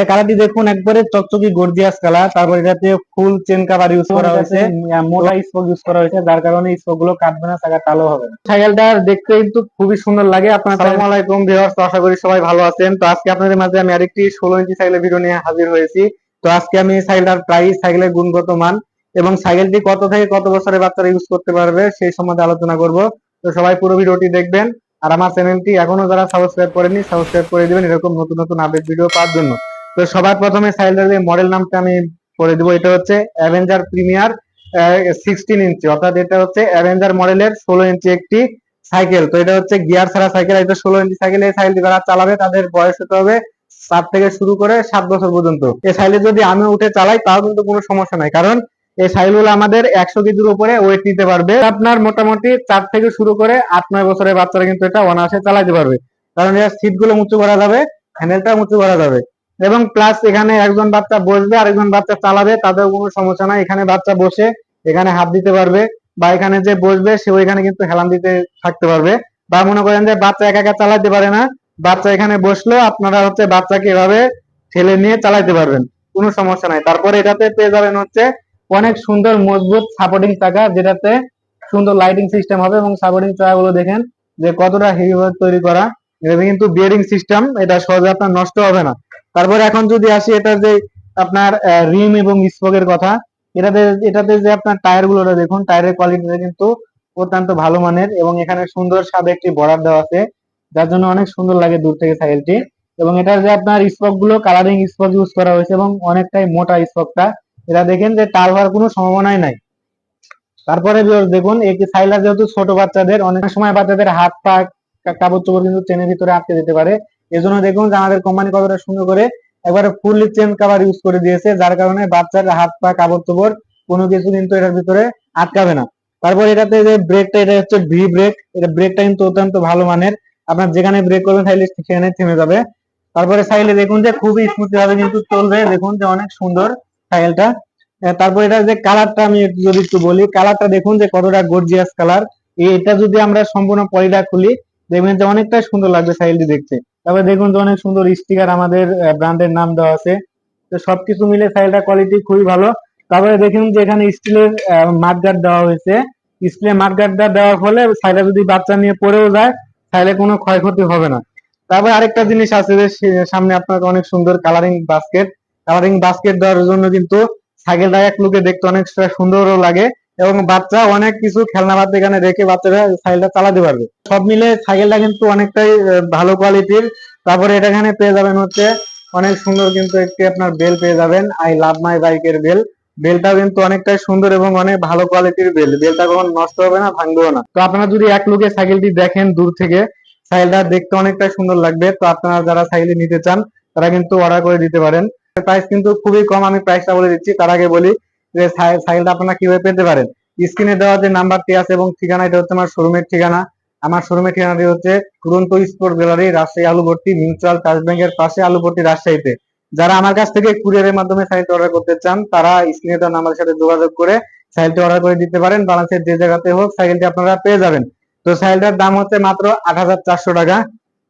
এই কালারটি দেখুন একবারে চকচকি গর্জিয়াস কালার। তারপর এটাতে ফুল চেন কাভার ইউজ করা হয়েছে। মোটা স্পোক ইউজ করা হয়েছে যার কারণে স্পোকগুলো কাটবে না চাকা কালো হবে সাইকেলটা দেখতে কিন্তু খুবই সুন্দর লাগে। আপনার আসসালামু আলাইকুম ভিউয়ার্স আশা করি সবাই ভালো আছেন। তো আজকে আপনাদের মাঝে আমি আরেকটি ষোলো ইঞ্চি সাইকেলের ভিডিও নিয়ে হাজির হয়েছি। তো আজকে আমি সাইকেলটার প্রাইস সাইকেলের গুণগত মান এবং সাইকেলটি কত থেকে কত বছরের বাচ্চারা ইউজ করতে পারবে সেই সম্বন্ধে আলোচনা করব। তো সবাই পুরো ভিডিওটি দেখবেন। আর আমার চ্যানেলটি এখনও যারা সাবস্ক্রাইব করেনি সাবস্ক্রাইব করে দিবেন এরকম নতুন নতুন আপডেট ভিডিও পাওয়ার জন্য। তো সবার প্রথমে সাইকেলের যে মডেল নামটা আমি বলে দিব। এটা হচ্ছে অ্যাভেঞ্জার প্রিমিয়ার সিক্সটিন ইঞ্চি অর্থাৎ এটা হচ্ছে অ্যাভেঞ্জার মডেলের ষোলো ইঞ্চি একটি সাইকেল তো এটা হচ্ছে গিয়ার ছাড়া সাইকেল এটা ষোলো ইঞ্চি সাইকেল এই সাইকেলটি যারা চালাবে, তাদের বয়স হতে হবে সাত থেকে শুরু করে সাত বছর পর্যন্ত। এই সাইকেলে যদি আমি উঠে চালাই, তাও কিন্তু কোনো সমস্যা নাই, কারণ এই সাইকেলগুলো আমাদের একশো কেজির উপরে ওয়েট নিতে পারবে। আপনার মোটামুটি চার থেকে শুরু করে আট, নয় বছরের বাচ্চারা কিন্তু এটা অনায়াসে চালাতে পারবে। কারণ এর সিটগুলো উঁচু করা যাবে হ্যান্ডেলটা উঁচু করা যাবে। এবং প্লাস এখানে একজন বাচ্চা বসবে, আরেকজন বাচ্চা চালাবে, তাদের কোনো সমস্যা নাই। এখানে বাচ্চা বসে এখানে হাত দিতে পারবে বা এখানে যে বসবে সে ওইখানে কিন্তু হেলান দিতে থাকতে পারবে। বা মনে করেন যে বাচ্চা একা একা চালাতে পারে না, বাচ্চা এখানে বসল, আপনারা হচ্ছে বাচ্চাকে এভাবে ঠেলে নিয়ে চালাইতে পারবেন, কোনো সমস্যা নাই। তারপরে এটাতে পেয়ে যাবেন হচ্ছে অনেক সুন্দর, মজবুত সাপোর্টিং চাকা, যেটাতে সুন্দর লাইটিং সিস্টেম হবে এবং সাপোর্টিং চাকাগুলো দেখেন যে কতটা হেভি তৈরি করা। এটা কিন্তু বিয়ারিং সিস্টেম এটা সহজে আপনার নষ্ট হবে না। তারপরে এখন যদি আসি এটা যে আপনার রিম এবং স্পোকের কথা, এটাতে এটাতে যে আপনার টায়ারগুলো দেখুন টায়ারের কোয়ালিটিটা কিন্তু অত্যন্ত ভালো মানের এবং এখানে সুন্দর সাদা একটি বর্ডার দেওয়া আছে, যার জন্য অনেক সুন্দর লাগে দূর থেকে সাইকেলটি। এবং এটার যে আপনার স্পকগুলো কালারিং স্পক ইউজ করা হয়েছে এবং অনেকটাই মোটা স্পকটা এটা দেখেন যে টাল হওয়ার কোনো সম্ভাবনাই নাই। তারপরে দেখুন এই সাইলার যেহেতু ছোট বাচ্চাদের, অনেক সময় বাচ্চাদের হাত পা কাপড় চোপড় কিন্তু ট্রেনের ভিতরে আটকে যেতে পারে। এজন্য দেখুন যে আমাদের কোম্পানি কতটা সুন্দর করে একবারে ফুললি চেন কাভার ইউজ করে দিয়েছে, যার কারণে বাচ্চার হাত পা, কাপড় চোপড় কোনো কিছু কিন্তু এটার ভিতরে আটকাবে না। তারপর এটাতে যে ব্রেকটা এটা হচ্ছে ভি ব্রেক এটা ব্রেকটা কিন্তু অত্যন্ত ভালো মানের। আপনার যেখানে ব্রেক করবেন তাহলে সেখানে থেমে যাবে। তারপরে সাইলে দেখুন যে খুবই স্মুথ ভাবে কিন্তু চলবে। দেখুন যে অনেক সুন্দর সাইকেলটা তারপর এটা যে কালারটা আমি যদি একটু বলি কালারটা দেখুন যে কতটা গর্জিয়াস কালার এটা যদি আমরা সম্পূর্ণ পলিটা খুলি দেখবেন যে অনেকটাই সুন্দর লাগবে সাইলটি দেখতে। তারপরে দেখুন যে অনেক সুন্দর স্টিকার আমাদের ব্র্যান্ডের নাম দেওয়া আছে। তো সবকিছু মিলে সাইকেলটা কোয়ালিটি খুবই ভালো। তারপরে দেখুন যে এখানে স্টিলের মাঠগার্ড দেওয়া হয়েছে। স্টিলের মাঠগার্ডটা দেওয়ার ফলে সাইকেল যদি বাচ্চা নিয়ে পড়েও যায় তাহলে কোনো ক্ষয়ক্ষতি হবে না। তারপরে আরেকটা জিনিস আছে যে সামনে আপনাকে অনেক সুন্দর কালারিং বাস্কেট কালারিং বাস্কেট দেওয়ার জন্য কিন্তু সাইকেলটা এক লুকে দেখতে অনেক সুন্দরও লাগে। এবং বাচ্চা অনেক কিছু খেলনা বাদ এখানে রেখে বাচ্চারা সাইকেলটা চালাতে পারবে। সব মিলে সাইকেলটা কিন্তু অনেকটাই ভালো কোয়ালিটির তারপরে এটা এখানে পেয়ে যাবেন হচ্ছে, অনেক সুন্দর কিন্তু একটি আপনার বেল পেয়ে যাবেন। আই লাভ মাই বাইকের বেল বেলটাও কিন্তু অনেকটাই সুন্দর এবং অনেক ভালো কোয়ালিটির বেল বেলটা কখন নষ্ট হবে না, ভাঙবেও না। তো আপনারা যদি এক লুকে সাইকেলটি দেখেন দূর থেকে সাইকেলটা দেখতে অনেকটাই সুন্দর লাগবে। তো আপনারা যারা সাইকেল নিতে চান, তারা কিন্তু অর্ডার করে দিতে পারেন। প্রাইস কিন্তু খুবই কম, আমি প্রাইসটা বলে দিচ্ছি, তার আগে বলি যে সাইকেলটা আপনারা কীভাবে পেতে পারেন? স্ক্রিনে দেওয়া যে নাম্বারটি আছে এবং ঠিকানা, এটা হচ্ছে আমার শোরুমের ঠিকানা। আমার শোরুমের ঠিকানাটি হচ্ছে তুরন্ত স্পোর্ট গ্যালারি, রাজশাহী আলুভর্তি মিউচুয়াল ট্রাস্ট ব্যাংকের পাশে আলুভর্তি রাজশাহীতে। যারা আমার কাছ থেকে কুরিয়ারের মাধ্যমে সাইকেল অর্ডার করতে চান, তারা স্ক্রিনে দেওয়া নাম্বারের সাথে যোগাযোগ করে সাইকেলটি অর্ডার করে দিতে পারেন। বাংলাদেশের যে জায়গাতে হোক সাইকেলটি আপনারা পেয়ে যাবেন। তো সাইকেলটার দাম হচ্ছে মাত্র আট হাজার চারশো টাকা।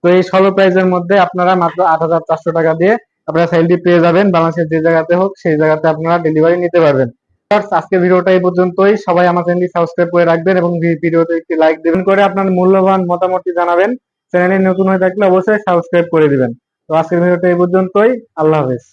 তো এই স্বল্প প্রাইজের মধ্যে আপনারা মাত্র আট হাজার চারশো টাকা দিয়ে আপনারা ফাইলটি পেয়ে যাবেন, বাংলাদেশের যে জায়গাতে হোক, সেই জায়গাতে আপনারা ডেলিভারি নিতে পারবেন। আজকে ভিডিওটা এই পর্যন্তই। সবাই আমার চ্যানেলটি সাবস্ক্রাইব করে রাখবেন এবং ভিডিওতে একটি লাইক দেবেন করে আপনার মূল্যবান মতামতটি জানাবেন। চ্যানেলে নতুন হয়ে থাকলে অবশ্যই সাবস্ক্রাইব করে দিবেন। তো আজকের ভিডিওটা এই পর্যন্তই। আল্লাহ হাফেজ।